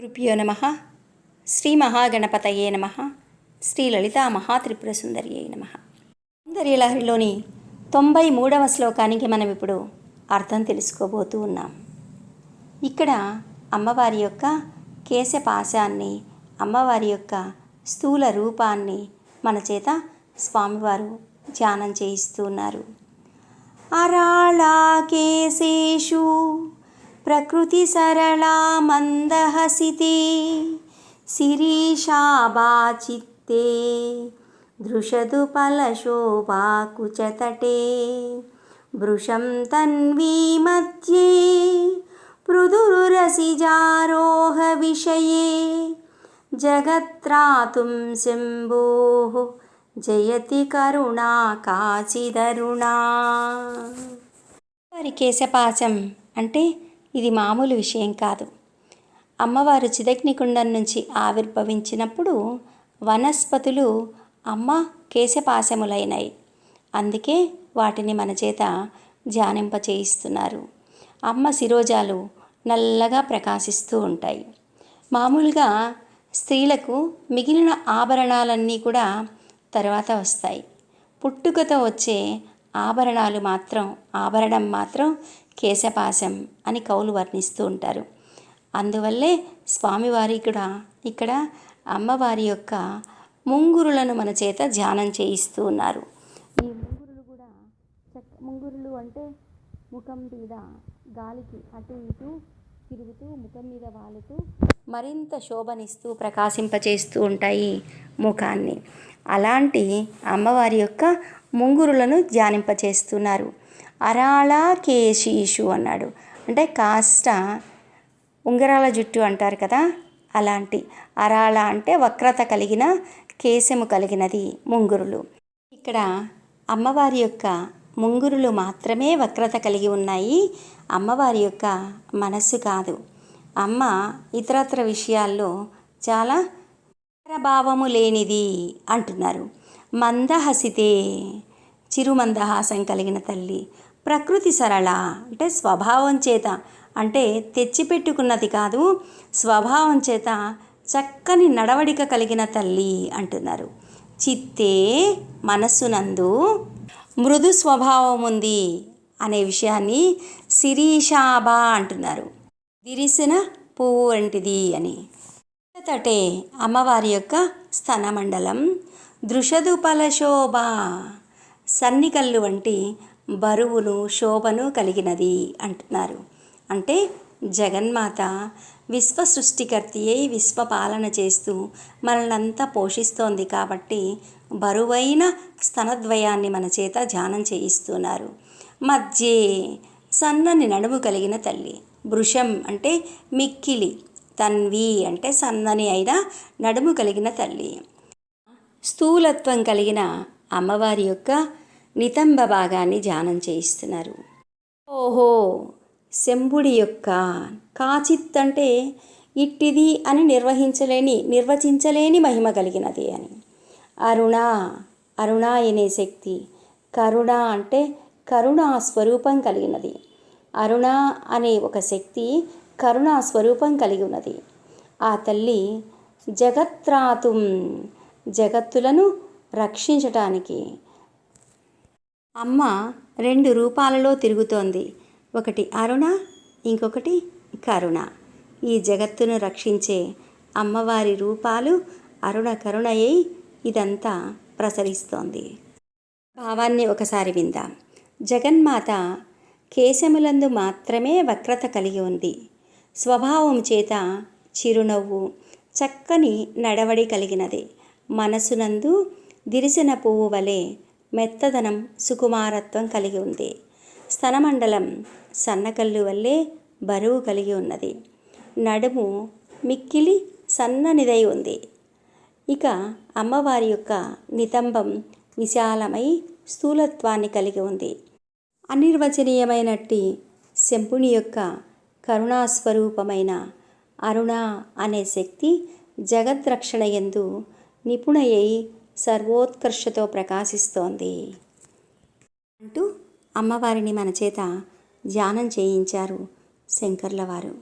గురుభ్యో నమ. శ్రీ మహాగణపతయే నమ. శ్రీ లలితా మహాత్రిపుర సుందరియే నమ. సుందరి లహరిలోని తొంభై మూడవ శ్లోకానికి మనం ఇప్పుడు అర్థం తెలుసుకోబోతూ ఉన్నాం. ఇక్కడ అమ్మవారి యొక్క కేశపాశాన్ని అమ్మవారి యొక్క స్థూల రూపాన్ని మన చేత స్వామివారు ధ్యానం చేయిస్తూ ఉన్నారు. అరాళాకేశేషు ప్రకృతి సరళా మందహసితే శిరీషాబాచిత్తే దృశదు ఫలశోభాకుచతటే భృశం తన్వీ మధ్యే పృదురురసిజారోహ విషయే జగత్రాతుం శంభో జయతి కరుణా కాచిదరుణా వారి కేశపాశం అంటే ఇది మామూలు విషయం కాదు. అమ్మవారు చిదగ్నికుండం నుంచి ఆవిర్భవించినప్పుడు వనస్పతులు అమ్మ కేశపాశములైనాయి అందుకే వాటిని మన చేత ధ్యానింప చేయిస్తున్నారు అమ్మ శిరోజాలు నల్లగా ప్రకాశిస్తూ ఉంటాయి. మామూలుగా స్త్రీలకు మిగిలిన ఆభరణాలన్నీ కూడా తర్వాత వస్తాయి. పుట్టుకతో వచ్చే ఆభరణాలు మాత్రం ఆభరణం మాత్రం కేశపాశం అని కవులు వర్ణిస్తూ ఉంటారు. అందువల్లే స్వామివారి కూడా ఇక్కడ అమ్మవారి యొక్క ముంగురులను మన చేత ధ్యానం చేయిస్తూ ఉన్నారు. ఈ ముంగురులు కూడా చక్క ముంగురులు అంటే ముఖం మీద గాలికి అటు ఇటు తిరుగుతూ ముఖం మీద వాలుతూ మరింత శోభనిస్తూ ప్రకాశింపచేస్తూ ఉంటాయి ముఖాన్ని. అలాంటి అమ్మవారి యొక్క ముంగురులను ధ్యానింపచేస్తున్నారు. అరాళా కేశీషు అన్నాడు. అంటే కాస్త ఉంగరాల జుట్టు అంటారు కదా అలాంటి అరాళ అంటే వక్రత కలిగిన కేశము కలిగినది ముంగురులు. ఇక్కడ అమ్మవారి యొక్క ముంగురులు మాత్రమే వక్రత కలిగి ఉన్నాయి. అమ్మవారి యొక్క మనస్సు కాదు. అమ్మ ఇతరత్ర విషయాల్లో చాలా భావము లేనిది అంటున్నారు. మందహసితే చిరుమందహాసం కలిగిన తల్లి. ప్రకృతి సరళ అంటే స్వభావం చేత అంటే తెచ్చిపెట్టుకున్నది కాదు స్వభావం చేత చక్కని నడవడిక కలిగిన తల్లి అంటున్నారు. చిత్తే మనస్సునందు మృదు స్వభావం ఉంది అనే విషయాన్ని శిరీషాబా అంటున్నారు. విరిసిన పువ్వు వంటిది అని. తటే అమ్మవారి యొక్క స్థనమండలం దృషదుపల శోభ సన్నికల్లు వంటి బరువును శోభను కలిగినది అంటున్నారు. అంటే జగన్మాత విశ్వ సృష్టికర్తి అయి విశ్వపాలన చేస్తూ మనల్నంతా పోషిస్తోంది కాబట్టి బరువైన స్తనద్వయాన్ని మన చేత ధ్యానం చేయిస్తున్నారు. మధ్యే సన్నని నడుము కలిగిన తల్లి. బృషం అంటే మిక్కిలి. తన్వి అంటే సన్నని అయిన నడుము కలిగిన తల్లి. స్థూలత్వం కలిగిన అమ్మవారి యొక్క నితంబ భాగాన్ని ధ్యానం చేయిస్తున్నారు. ఓహో! శంభుడి యొక్క కాచిత్ అంటే ఇట్టిది అని నిర్వహించలేని నిర్వచించలేని మహిమ కలిగినది అని. అరుణ అరుణ అనే శక్తి కరుణ అంటే కరుణా స్వరూపం కలిగినది. అరుణ అనే ఒక శక్తి కరుణా స్వరూపం కలిగి ఉన్నది. ఆ తల్లి జగత్రాతుం జగత్తులను రక్షించటానికి అమ్మ రెండు రూపాలలో తిరుగుతోంది. ఒకటి అరుణ ఇంకొకటి కరుణ. ఈ జగత్తును రక్షించే అమ్మవారి రూపాలు అరుణ కరుణయ్యి ఇదంతా ప్రసరిస్తోంది. భావాన్ని ఒకసారి విందాం. జగన్మాత కేశములందు మాత్రమే వక్రత కలిగి ఉంది. స్వభావం చేత చిరునవ్వు చక్కని నడవడి కలిగినది. మనసునందు దిరిసిన పువ్వు వలె మెత్తదనం సుకుమారత్వం కలిగి ఉంది. స్తనమండలం సన్నకల్లు వల్లే బరువు కలిగి ఉన్నది. నడుము మిక్కిలి సన్ననిదై ఉంది. ఇక అమ్మవారి యొక్క నితంబం విశాలమై స్థూలత్వాన్ని కలిగి ఉంది. అనిర్వచనీయమైనట్టి శంపుని యొక్క కరుణాస్వరూపమైన అరుణ అనే శక్తి జగద్రక్షణ ఎందు నిపుణయై సర్వోత్కర్షతో ప్రకాశిస్తోంది. అంటూ అమ్మవారిని మన చేత ధ్యానం చేయించారు శంకర్ల వారు